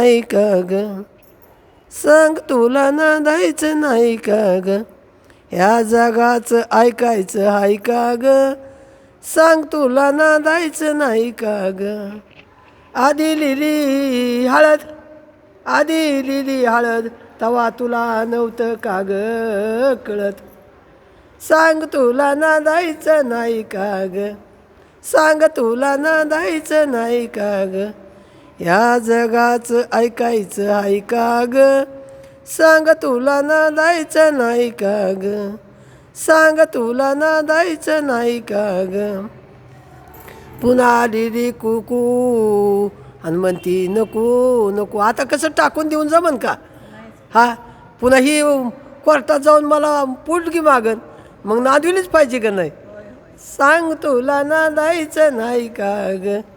नाही का ग. सांग तुला नांदायचं नाही का ग? ह्या जगाचं ऐकायचं हाय का ग? सांग तुला नांदायचं नाही का ग? आधी लिली हळद आधी लिली हळद तवा तुला नव्हतं का ग कळत? सांग तुला नांदायचं नाही का ग? सांग तुला नांदायचं नाही का ग? या जगाचं ऐकायचं ऐका ग. सांग तुला नांदायचं नाही का ग? सांग तुला नांदायचं नाही का ग? पुन्हा दिदी कुकू. आणि म्हणती नको नको. आता कसं टाकून देऊन जमन का? हा? पुन्हा ही कोर्टात जाऊन मला पुटगी मागन. मग नादविलीच पाहिजे का नाही? सांग तुला ना जायचं नाही का ग?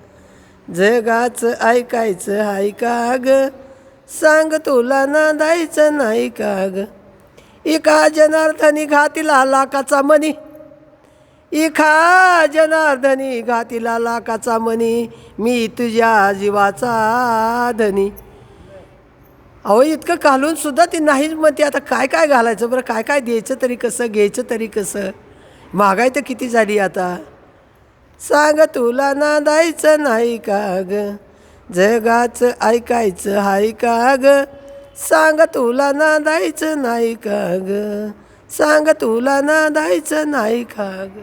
जगाचं ऐकायचं हाय का ग? सांग तुला नांदायचं नाही का ग? इका जनार्दनी घातीला लाकाचा मनी. इखा जनार्दनी घातीला लाकाचा मनी. मी तुझ्या जीवाचा धनी. अहो इतकं घालून सुद्धा ती नाहीच म्हणते. आता काय काय घालायचं बरं? काय काय द्यायचं तरी कसं? घ्यायचं तरी कसं? महागाई तर किती झाली आता? सांग तुला नांदायचं नाही का ग? जगाचं ऐकायचं हाय का ग? सांग तुला नांदायचं नाही का ग? सांग तुला नांदायचं नाही का ग?